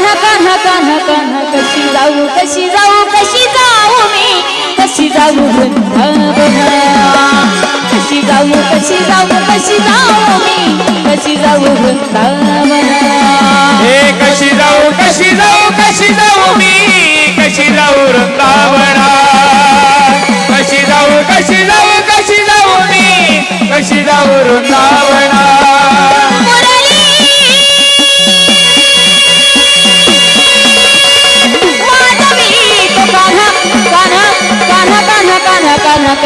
कान्हा कान्हा कान्हा कान्हा कशी जाऊ कशी जाऊ कशी जाऊ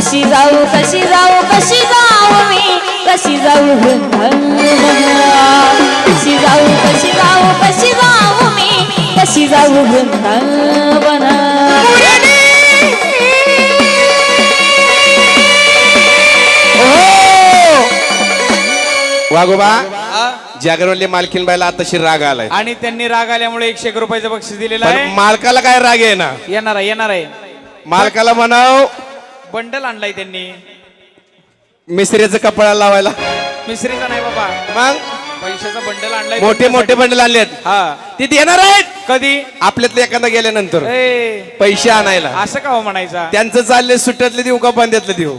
कशी जाऊ कशी जाऊ कशी जाऊ मी? कशी जाऊ कशी जाऊ कशी जाऊ कशी जाऊ मी? कशी जाऊ वृंदावना वागोबा जागरवल्ली मालकीन बायला आताशी राग आलाय. आणि त्यांनी राग आल्यामुळे एकशे एक रुपयाचं बक्षीस दिलेलं पण आहे. मालकाला काय राग आहे ना? येणार आहे येणार आहे. मालकाला म्हणाव बंडल आणलाय त्यांनी. मिस्त्रीचं कपडा लावायला. मिसरीचा नाही बाबा. मग? पैशाचा बंडल आणलाय मोठे मोठे बंडल आणलेत. हा. तिथे येणार आहेत? कधी? आपल्यातलं एखादा गेल्यानंतर. ए. पैसे आणायला. असं का हो म्हणायचा? त्यांचं चालले सुट्ट्यातले देऊ का बांध्यातले देऊ?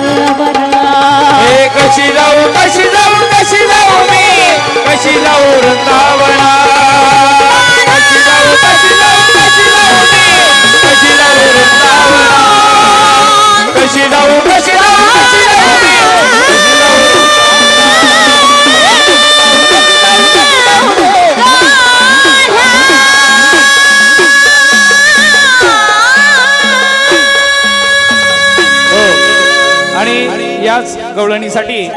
गवळणीसाठी